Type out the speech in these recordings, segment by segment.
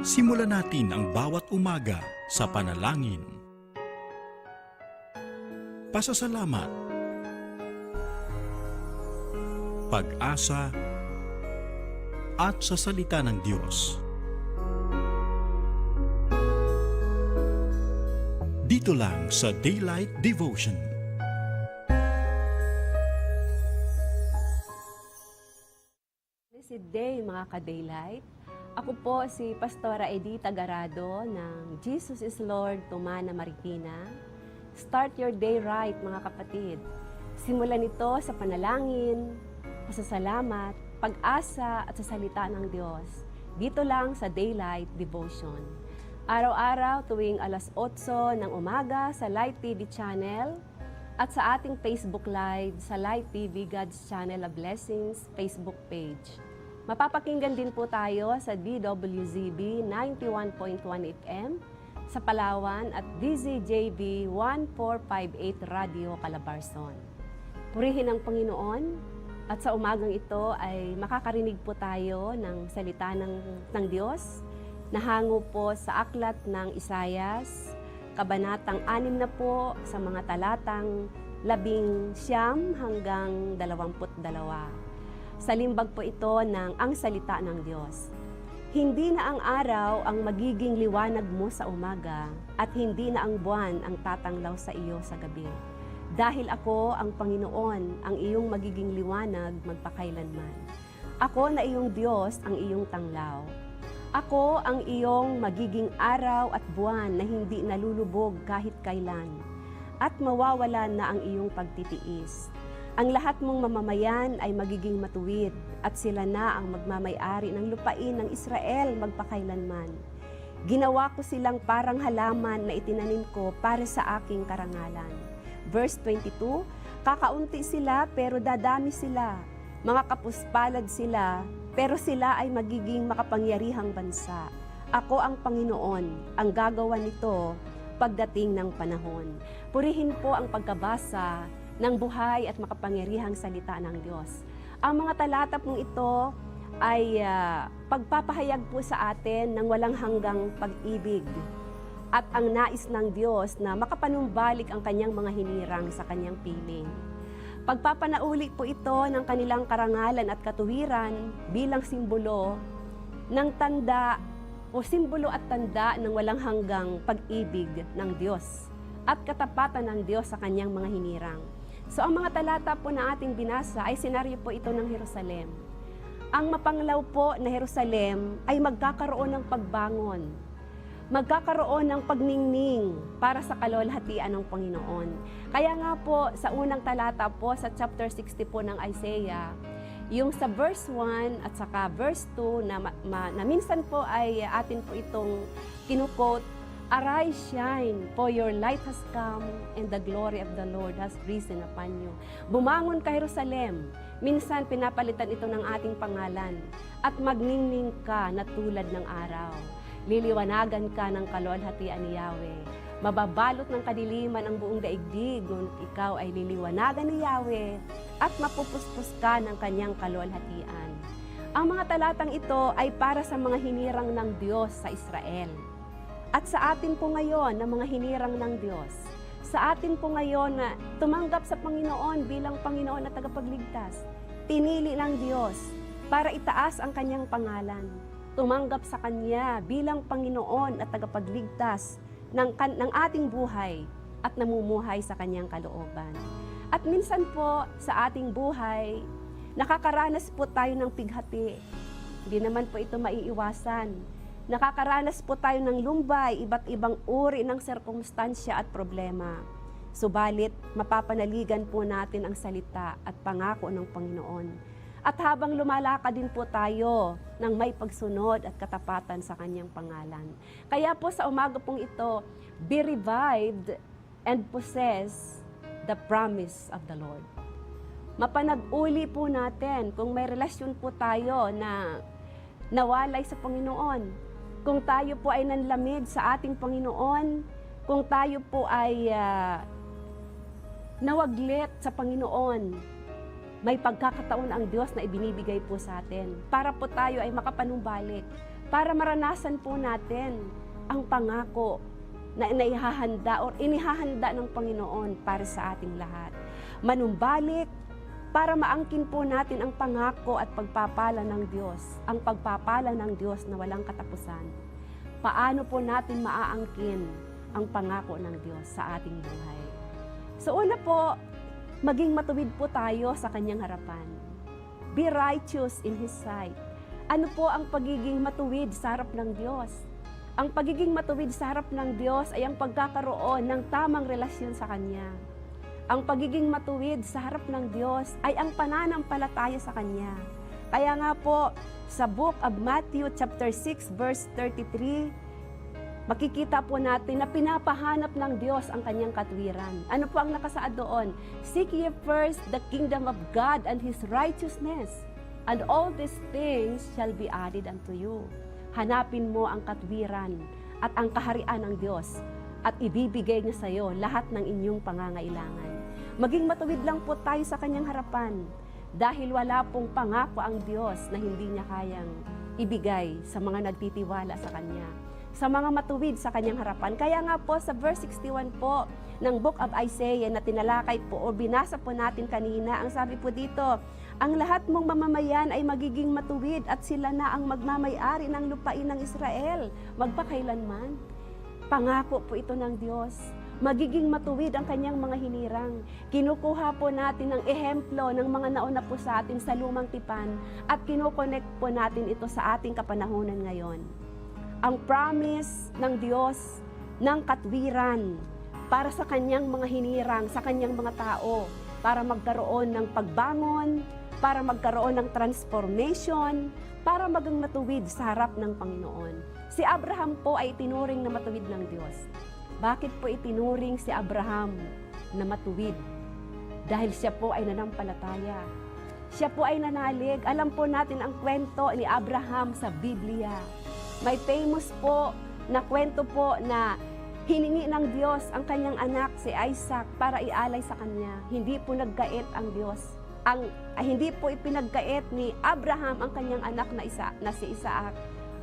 Simulan natin ang bawat umaga sa panalangin. Pasasalamat. Pag-asa at sa salita ng Diyos. Dito lang sa Daylight Devotion. Blessed day mga ka-daylight. Ako po si Pastora Edita Garado ng Jesus is Lord Tumana Marikina. Start your day right mga kapatid. Simulan ito sa panalangin, pasasalamat, pag-asa at sa salita ng Diyos. Dito lang sa Daylight Devotion. Araw-araw tuwing alas 8 ng umaga sa Light TV channel at sa ating Facebook Live sa Light TV God's Channel of Blessings Facebook page. Mapapakinggan din po tayo sa DWZB 91.1 FM sa Palawan at DZJB 1458 Radio Calabarzon. Purihin ang Panginoon at sa umagang ito ay makakarinig po tayo ng salita ng, ng Diyos na hango po sa aklat ng Isayas, kabanatang 6 na po sa mga talatang labing siyam hanggang dalawamput dalawa. Sa limbag po ito ng ang salita ng Diyos. Hindi na ang araw ang magiging liwanag mo sa umaga at hindi na ang buwan ang tatanglaw sa iyo sa gabi. Dahil ako ang Panginoon, ang iyong magiging liwanag magpakailanman. Ako na iyong Diyos ang iyong tanglaw. Ako ang iyong magiging araw at buwan na hindi nalulubog kahit kailan. At mawawala na ang iyong pagtitiis. Ang lahat mong mamamayan ay magiging matuwid at sila na ang magmamayari ng lupain ng Israel magpakailanman. Ginawa ko silang parang halaman na itinanim ko para sa aking karangalan. Verse 22, Kakaunti sila pero dadami sila. Mga kapuspalad sila pero sila ay magiging makapangyarihang bansa. Ako ang Panginoon, ang gagawa nito pagdating ng panahon. Purihin po ang pagkabasa ng buhay at makapangyarihang salita ng Diyos. Ang mga talata pong ito ay ah, pagpapahayag po sa atin ng walang hanggang pag-ibig at ang nais ng Diyos na makapanumbalik ang kanyang mga hinirang sa kanyang piling. Pagpapanauli po ito ng kanilang karangalan at katuwiran bilang simbolo ng tanda o simbolo at tanda ng walang hanggang pag-ibig ng Diyos at katapatan ng Diyos sa kanyang mga hinirang. So ang mga talata po na ating binasa ay senaryo po ito ng Jerusalem. Ang mapanglaw po na Jerusalem ay magkakaroon ng pagbangon. Magkakaroon ng pagningning para sa kalwalhatian ng Panginoon. Kaya nga po sa unang talata po sa chapter 60 po ng Isaiah, yung sa verse 1 at saka verse 2 na, ma- na minsan po ay atin po itong kinukote, Arise, shine, for your light has come, and the glory of the Lord has risen upon you. Bumangon ka, Jerusalem. Minsan pinapalitan ito ng ating pangalan. At magningning ka na tulad ng araw. Liliwanagan ka ng kalwalhatian ni Yahweh. Mababalot ng kadiliman ang buong daigdig, ngunit ikaw ay liliwanagan ni Yahweh at mapupuspos ka ng kanyang kalwalhatian. Ang mga talatang ito ay para sa mga hinirang ng Diyos sa Israel. At sa atin po ngayon na mga hinirang ng Diyos, sa atin po ngayon na tumanggap sa Panginoon bilang Panginoon at tagapagligtas, pinili ng Diyos para itaas ang kanyang pangalan. Tumanggap sa Kanya bilang Panginoon at tagapagligtas ng, ng ating buhay at namumuhay sa Kanyang kalooban. At minsan po sa ating buhay, nakakaranas po tayo ng pighati. Hindi naman po ito maiiwasan. Nakakaranas po tayo ng lumbay, iba't ibang uri ng sirkumstansya at problema. Subalit, mapapanaligan po natin ang salita at pangako ng Panginoon. At habang lumalakad din po tayo ng may pagsunod at katapatan sa kanyang pangalan. Kaya po sa umaga pong ito, be revived and possess the promise of the Lord. Mapanag-uli po natin kung may relasyon po tayo na nawalay sa Panginoon. Kung tayo po ay nanlamig sa ating Panginoon, kung tayo po ay ah, nawaglit sa Panginoon, may pagkakataon ang Diyos na ibinibigay po sa atin para po tayo ay makapanumbalik, para maranasan po natin ang pangako na inaihahanda or inihahanda ng Panginoon para sa ating lahat. Manumbalik para maangkin po natin ang pangako at pagpapala ng Diyos, ang pagpapala ng Diyos na walang katapusan. Paano po natin maaangkin ang pangako ng Diyos sa ating buhay? So una po, maging matuwid po tayo sa kanyang harapan. Be righteous in His sight. Ano po ang pagiging matuwid sa harap ng Diyos? Ang pagiging matuwid sa harap ng Diyos ay ang pagkakaroon ng tamang relasyon sa Kanya. Ang pagiging matuwid sa harap ng Diyos ay ang pananampalataya sa Kanya. Kaya nga po, sa book of Matthew chapter 6 verse 33, makikita po natin na pinapahanap ng Diyos ang kanyang katwiran. Ano po ang nakasaad doon? Seek ye first the kingdom of God and His righteousness, and all these things shall be added unto you. Hanapin mo ang katwiran at ang kaharian ng Diyos at ibibigay niya sa iyo lahat ng inyong pangangailangan. Maging matuwid lang po tayo sa kanyang harapan dahil wala pong pangako ang Diyos na hindi niya kayang ibigay sa mga nagtitiwala sa Kanya sa mga matuwid sa kanyang harapan. Kaya nga po sa verse 61 po ng Book of Isaiah na tinalakay po o binasa po natin kanina, ang sabi po dito, ang lahat mong mamamayan ay magiging matuwid at sila na ang magmamayari ng lupain ng Israel, magpakailanman. Pangako po ito ng Diyos. Magiging matuwid ang kanyang mga hinirang. Kinukuha po natin ang ehemplo ng mga nauna po sa atin sa lumang tipan at kinukonect po natin ito sa ating kapanahonan ngayon ang promise ng Diyos ng katwiran para sa kanyang mga hinirang, sa kanyang mga tao, para magkaroon ng pagbangon, para magkaroon ng transformation, para maging matuwid sa harap ng Panginoon. Si Abraham po ay tinuring na matuwid ng Diyos. Bakit po itinuring si Abraham na matuwid? Dahil siya po ay nanampalataya. Siya po ay nanalig. Alam po natin ang kwento ni Abraham sa Biblia. May famous po na kwento po na hiningi ng Diyos ang kanyang anak si Isaac para ialay sa kanya. Hindi po nagkait ang Diyos. Ang ay, hindi po ipinagkait ni Abraham ang kanyang anak na isa na si Isaac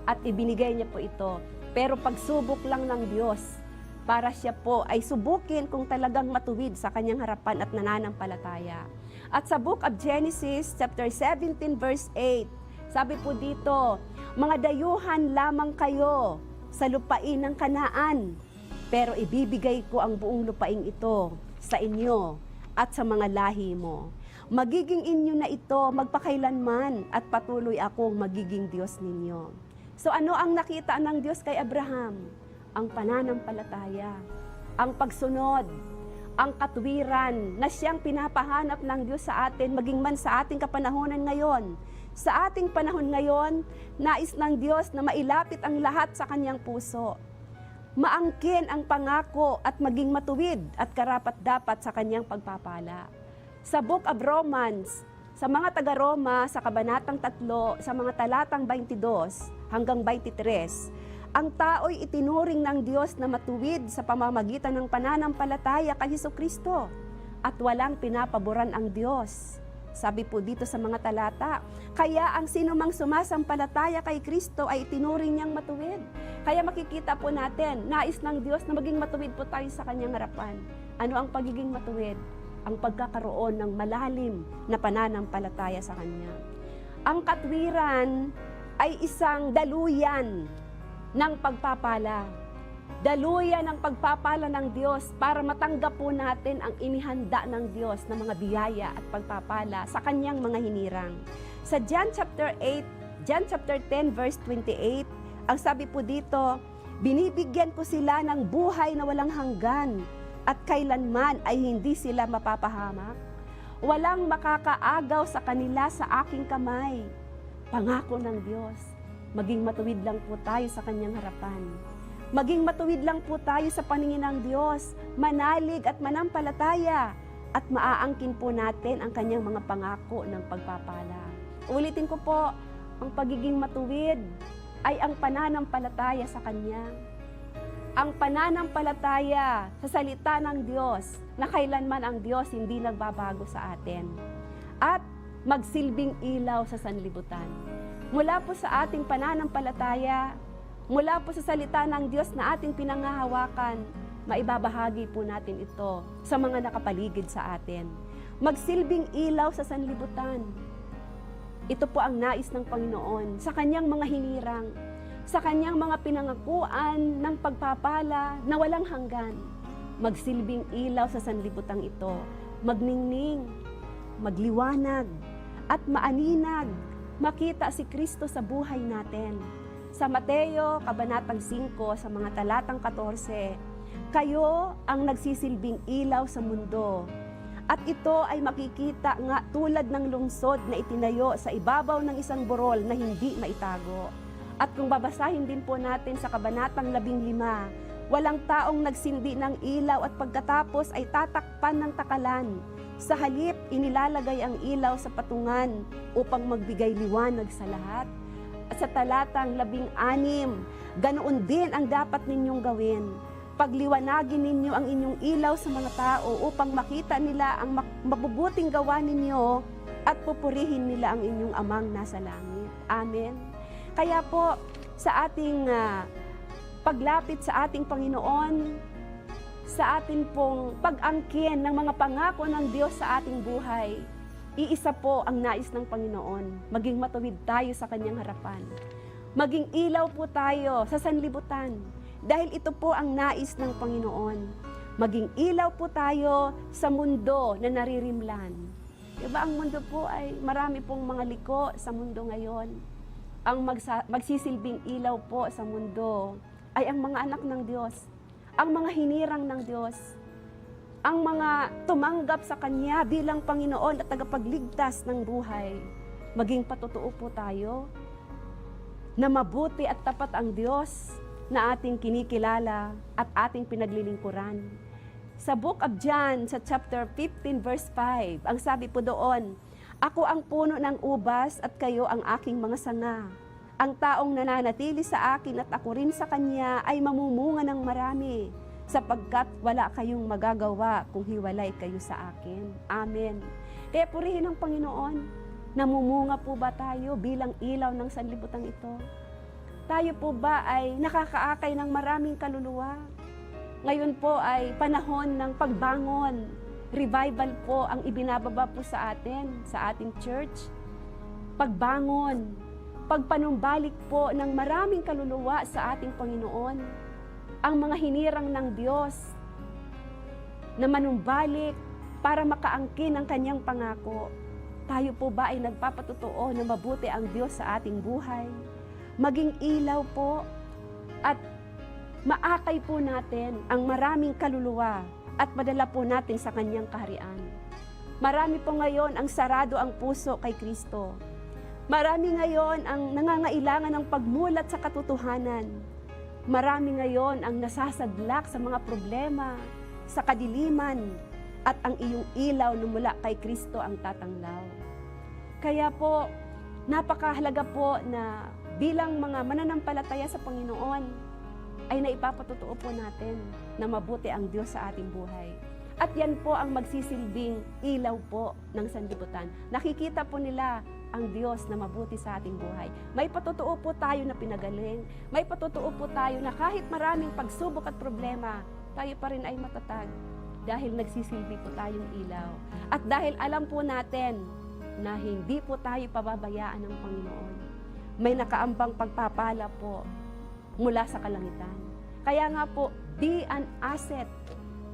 at ibinigay niya po ito. Pero pagsubok lang ng Diyos para siya po ay subukin kung talagang matuwid sa kanyang harapan at nananampalataya. At sa book of Genesis chapter 17 verse 8, sabi po dito, mga dayuhan lamang kayo sa lupain ng kanaan, pero ibibigay ko ang buong lupain ito sa inyo at sa mga lahi mo. Magiging inyo na ito magpakailanman at patuloy akong magiging Diyos ninyo. So ano ang nakita ng Diyos kay Abraham? Ang pananampalataya, ang pagsunod, ang katwiran na siyang pinapahanap ng Diyos sa atin, maging man sa ating kapanahonan ngayon. Sa ating panahon ngayon, nais ng Diyos na mailapit ang lahat sa kanyang puso. Maangkin ang pangako at maging matuwid at karapat-dapat sa kanyang pagpapala. Sa Book of Romans, sa mga taga-Roma, sa Kabanatang 3, sa mga talatang 22 hanggang 23, ang tao'y itinuring ng Diyos na matuwid sa pamamagitan ng pananampalataya kay Hesus Kristo at walang pinapaboran ang Diyos. Sabi po dito sa mga talata, kaya ang sinumang sumasampalataya kay Kristo ay itinuring niyang matuwid. Kaya makikita po natin, nais ng Diyos na maging matuwid po tayo sa kanyang harapan. Ano ang pagiging matuwid? Ang pagkakaroon ng malalim na pananampalataya sa Kanya. Ang katwiran ay isang daluyan ng pagpapala. Daluyan ng pagpapala ng Diyos para matanggap po natin ang inihanda ng Diyos na mga biyaya at pagpapala sa kanyang mga hinirang. Sa John chapter 8, John chapter 10 verse 28, ang sabi po dito, binibigyan ko sila ng buhay na walang hanggan at kailanman ay hindi sila mapapahamak. Walang makakaagaw sa kanila sa aking kamay. Pangako ng Diyos maging matuwid lang po tayo sa kanyang harapan. Maging matuwid lang po tayo sa paningin ng Diyos, manalig at manampalataya, at maaangkin po natin ang kanyang mga pangako ng pagpapala. Ulitin ko po, ang pagiging matuwid ay ang pananampalataya sa Kanya. Ang pananampalataya sa salita ng Diyos na kailanman ang Diyos hindi nagbabago sa atin. At magsilbing ilaw sa sanlibutan mula po sa ating pananampalataya, mula po sa salita ng Diyos na ating pinangahawakan, maibabahagi po natin ito sa mga nakapaligid sa atin. Magsilbing ilaw sa sanlibutan. Ito po ang nais ng Panginoon sa kanyang mga hinirang, sa kanyang mga pinangakuan ng pagpapala na walang hanggan. Magsilbing ilaw sa sanlibutan ito, magningning, magliwanag, at maaninag, makita si Kristo sa buhay natin. Sa Mateo, Kabanatang 5, sa mga talatang 14, kayo ang nagsisilbing ilaw sa mundo. At ito ay makikita nga tulad ng lungsod na itinayo sa ibabaw ng isang burol na hindi maitago. At kung babasahin din po natin sa Kabanatang 15, walang taong nagsindi ng ilaw at pagkatapos ay tatakpan ng takalan. Sa halip, inilalagay ang ilaw sa patungan upang magbigay liwanag sa lahat. At sa talatang labing anim, ganoon din ang dapat ninyong gawin. Pagliwanagin ninyo ang inyong ilaw sa mga tao upang makita nila ang mabubuting gawa ninyo at pupurihin nila ang inyong amang nasa langit. Amen. Kaya po, sa ating ah, paglapit sa ating Panginoon, sa atin pong pag-angkin ng mga pangako ng Diyos sa ating buhay, iisa po ang nais ng Panginoon, maging matuwid tayo sa kanyang harapan. Maging ilaw po tayo sa sanlibutan, dahil ito po ang nais ng Panginoon. Maging ilaw po tayo sa mundo na naririmlan. Diba ang mundo po ay marami pong mga liko sa mundo ngayon. Ang magsa- magsisilbing ilaw po sa mundo ay ang mga anak ng Diyos, ang mga hinirang ng Diyos, ang mga tumanggap sa Kanya bilang Panginoon at tagapagligtas ng buhay. Maging patotoo po tayo na mabuti at tapat ang Diyos na ating kinikilala at ating pinaglilingkuran. Sa Book of John, sa chapter 15, verse 5, ang sabi po doon, Ako ang puno ng ubas at kayo ang aking mga sanga. Ang taong nananatili sa akin at ako rin sa kanya ay mamumunga ng marami, sapagkat wala kayong magagawa kung hiwalay kayo sa akin. Amen. Kaya purihin ang Panginoon, namumunga po ba tayo bilang ilaw ng sanlibutan ito? Tayo po ba ay nakakaakay ng maraming kaluluwa? Ngayon po ay panahon ng pagbangon. Revival po ang ibinababa po sa atin, sa ating church. Pagbangon, pagpanumbalik po ng maraming kaluluwa sa ating Panginoon. Ang mga hinirang ng Diyos na manumbalik para makaangkin ang kanyang pangako. Tayo po ba ay nagpapatotoo na mabuti ang Diyos sa ating buhay? Maging ilaw po at maakay po natin ang maraming kaluluwa at madala po natin sa kanyang kaharian. Marami po ngayon ang sarado ang puso kay Kristo. Marami ngayon ang nangangailangan ng pagmulat sa katotohanan. Marami ngayon ang nasasadlak sa mga problema, sa kadiliman, at ang iyong ilaw na mula kay Kristo ang tatanglaw. Kaya po, napakahalaga po na bilang mga mananampalataya sa Panginoon, ay naipapatotoo po natin na mabuti ang Diyos sa ating buhay. At yan po ang magsisilbing ilaw po ng sanlibutan. Nakikita po nila ang Diyos na mabuti sa ating buhay. May patotoo po tayo na pinagaling. May patotoo po tayo na kahit maraming pagsubok at problema, tayo pa rin ay matatag dahil nagsisilbi po tayong ilaw. At dahil alam po natin na hindi po tayo pababayaan ng Panginoon. May nakaambang pagpapala po mula sa kalangitan. Kaya nga po, be an asset.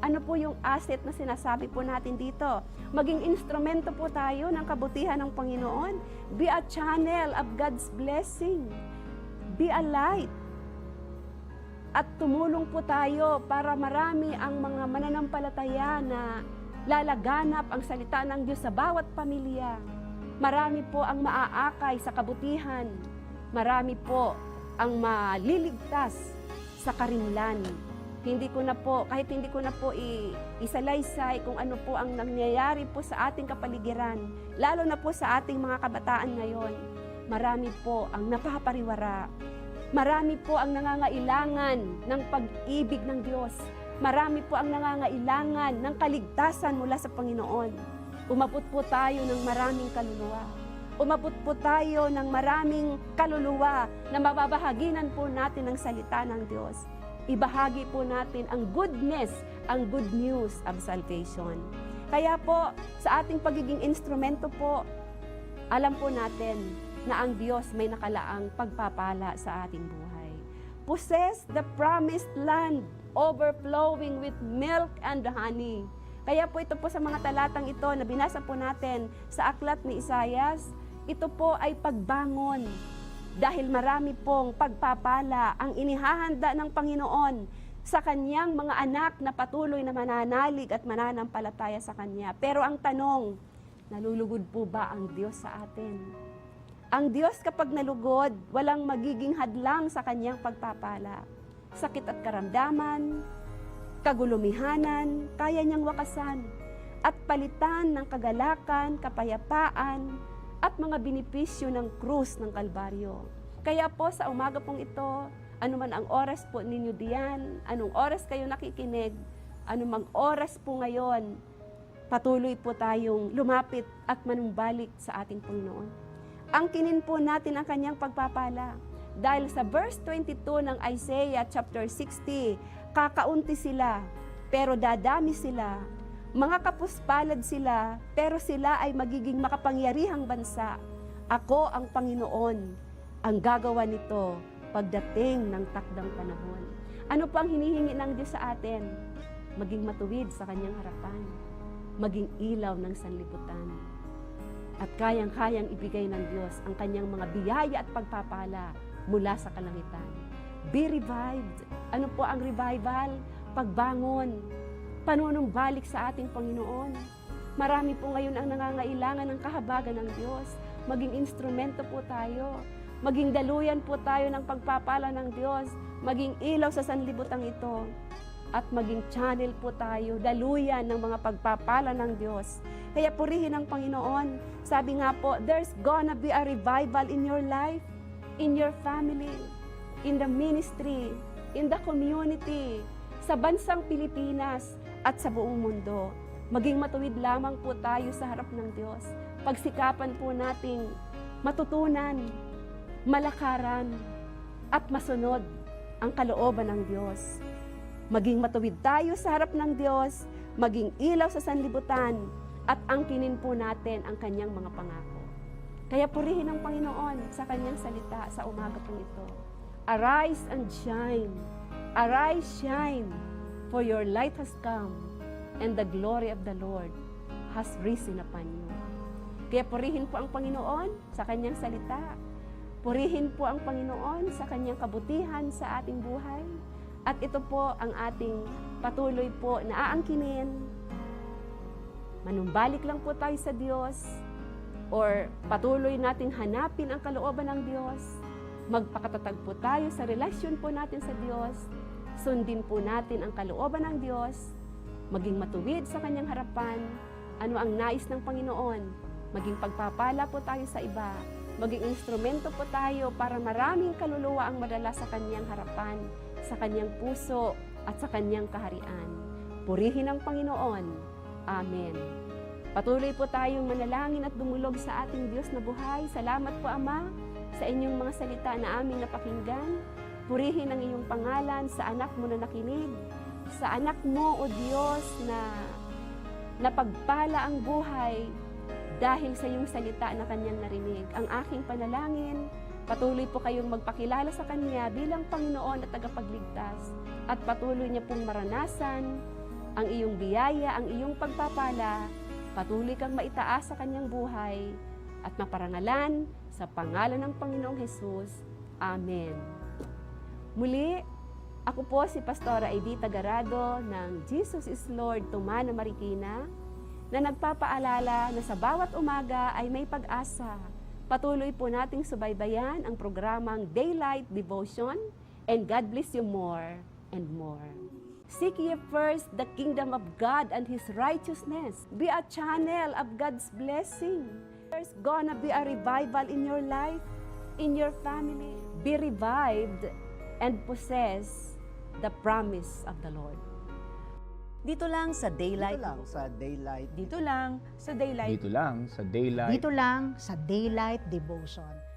Ano po yung asset na sinasabi po natin dito? Maging instrumento po tayo ng kabutihan ng Panginoon. Be a channel of God's blessing. Be a light. At tumulong po tayo para marami ang mga mananampalataya na lalaganap ang salita ng Diyos sa bawat pamilya. Marami po ang maaakay sa kabutihan. Marami po ang maliligtas sa karimlan. Hindi ko na po, kahit hindi ko na po isalaysay kung ano po ang nangyayari po sa ating kapaligiran, lalo na po sa ating mga kabataan ngayon. Marami po ang napapariwara. Marami po ang nangangailangan ng pag-ibig ng Diyos. Marami po ang nangangailangan ng kaligtasan mula sa Panginoon. Umabot po tayo ng maraming kaluluwa. umabot po tayo ng maraming kaluluwa na mababahaginan po natin ang salita ng Diyos. Ibahagi po natin ang goodness, ang good news of salvation. Kaya po, sa ating pagiging instrumento po, alam po natin na ang Diyos may nakalaang pagpapala sa ating buhay. Possess the promised land overflowing with milk and honey. Kaya po ito po sa mga talatang ito na binasa po natin sa aklat ni Isayas, ito po ay pagbangon. Dahil marami pong pagpapala ang inihahanda ng Panginoon sa kanyang mga anak na patuloy na mananalig at mananampalataya sa Kanya. Pero ang tanong, nalulugod po ba ang Diyos sa atin? Ang Diyos kapag nalugod, walang magiging hadlang sa Kanyang pagpapala. Sakit at karamdaman, kagulumihanan, kaya niyang wakasan at palitan ng kagalakan, kapayapaan, at mga binipisyo ng krus ng Kalbaryo. Kaya po sa umaga pong ito, anuman ang oras po ninyo diyan, anong oras kayo nakikinig, anumang oras po ngayon, patuloy po tayong lumapit at manumbalik sa ating Panginoon. Angkinin po natin ang kanyang pagpapala. Dahil sa verse 22 ng Isaiah chapter 60, kakaunti sila, pero dadami sila. Mga kapuspalad sila, pero sila ay magiging makapangyarihang bansa. Ako ang Panginoon, ang gagawa nito pagdating ng takdang panahon. Ano pang hinihingi ng Diyos sa atin? Maging matuwid sa kanyang harapan. Maging ilaw ng sanlibutan. At kayang-kayang ibigay ng Diyos ang kanyang mga biyaya at pagpapala mula sa kalangitan. Be revived. Ano po ang revival? Pagbangon, panunumbalik sa ating Panginoon. Marami po ngayon ang nangangailangan ng kahabagan ng Diyos. Maging instrumento po tayo. Maging daluyan po tayo ng pagpapala ng Diyos. Maging ilaw sa sanlibutang ito. At maging channel po tayo, daluyan ng mga pagpapala ng Diyos. Kaya purihin ang Panginoon. Sabi nga po, there's gonna be a revival in your life, in your family, in the ministry, in the community, sa bansang Pilipinas at sa buong mundo. Maging matuwid lamang po tayo sa harap ng Diyos. Pagsikapan po nating matutunan, malakaran, at masunod ang kalooban ng Diyos. Maging matuwid tayo sa harap ng Diyos, maging ilaw sa sanlibutan, at angkinin po natin ang kanyang mga pangako. Kaya purihin ang Panginoon sa kanyang salita sa umaga pong ito. Arise and shine. Arise, shine, for your light has come, and the glory of the Lord has risen upon you. Kaya purihin po ang Panginoon sa kanyang salita. Purihin po ang Panginoon sa kanyang kabutihan sa ating buhay. At ito po ang ating patuloy po na aangkinin. Manumbalik lang po tayo sa Diyos or patuloy nating hanapin ang kalooban ng Diyos. Magpakatatag po tayo sa relasyon po natin sa Diyos. Sundin po natin ang kalooban ng Diyos. Maging matuwid sa kanyang harapan. Ano ang nais ng Panginoon? Maging pagpapala po tayo sa iba. Maging instrumento po tayo para maraming kaluluwa ang madala sa kanyang harapan, sa kanyang puso at sa kanyang kaharian. Purihin ang Panginoon. Amen. Patuloy po tayong manalangin at dumulog sa ating Diyos na buhay. Salamat po, Ama, sa inyong mga salita na aming napakinggan. Purihin ang iyong pangalan sa anak mo na nakinig. Sa anak mo, O Diyos, na napagpala ang buhay dahil sa iyong salita na kanyang narinig. Ang aking panalangin, patuloy po kayong magpakilala sa Kanya bilang Panginoon at tagapagligtas at patuloy niya pong maranasan ang iyong biyaya, ang iyong pagpapala, patuloy kang maitaas sa kanyang buhay at maparangalan sa pangalan ng Panginoong Hesus. Amen. Muli, ako po si Pastora Edita Garado ng Jesus is Lord Tumana Marikina na nagpapaalala na sa bawat umaga ay may pag-asa. Patuloy po nating subaybayan ang programang Daylight Devotion and God bless you more and more. Seek ye first the kingdom of God and His righteousness. Be a channel of God's blessing. There's gonna be a revival in your life, in your family. Be revived and possess the promise of the Lord. Dito lang sa Daylight. Dito lang sa Daylight. Dito lang sa Daylight Dito lang sa Daylight Dito lang sa Daylight Devotion.